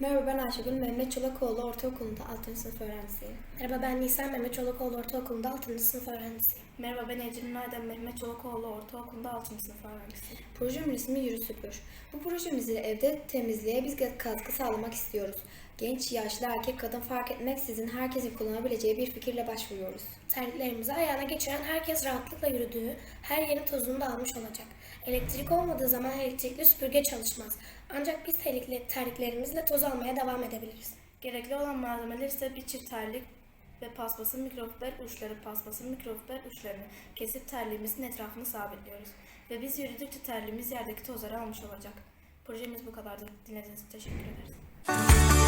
Merhaba ben Ayşegül Mehmet Çolakoğlu Ortaokulu'nda 6. sınıf öğrencisiyim. Merhaba ben Nisan Mehmet Çolakoğlu Ortaokulu'nda 6. sınıf öğrencisiyim. Merhaba ben Ecrin Adem Mehmet Çolakoğlu Ortaokulu'nda 6. sınıf öğrencisiyim. Projemin ismi Yürü Süpür. Bu projemizle evde temizliğe biz katkı sağlamak istiyoruz. Genç, yaşlı, erkek, kadın fark etmeksizin herkesin kullanabileceği bir fikirle başvuruyoruz. Terliklerimizi ayağına geçiren herkes rahatlıkla yürüdüğü, her yerin tozunu da almış olacak. Elektrik olmadığı zaman elektrikli süpürge çalışmaz. Ancak biz terlikle, terliklerimizle toz almaya devam edebiliriz. Gerekli olan malzemeler ise bir çift terlik ve paspasın mikrofiber uçları, paspasın mikrofiber uçlarını kesip terliğimizin etrafını sabitliyoruz. Ve biz yürüdükçe terliğimiz yerdeki tozları almış olacak. Projemiz bu kadardı. Dinlediğiniz için teşekkür ederiz.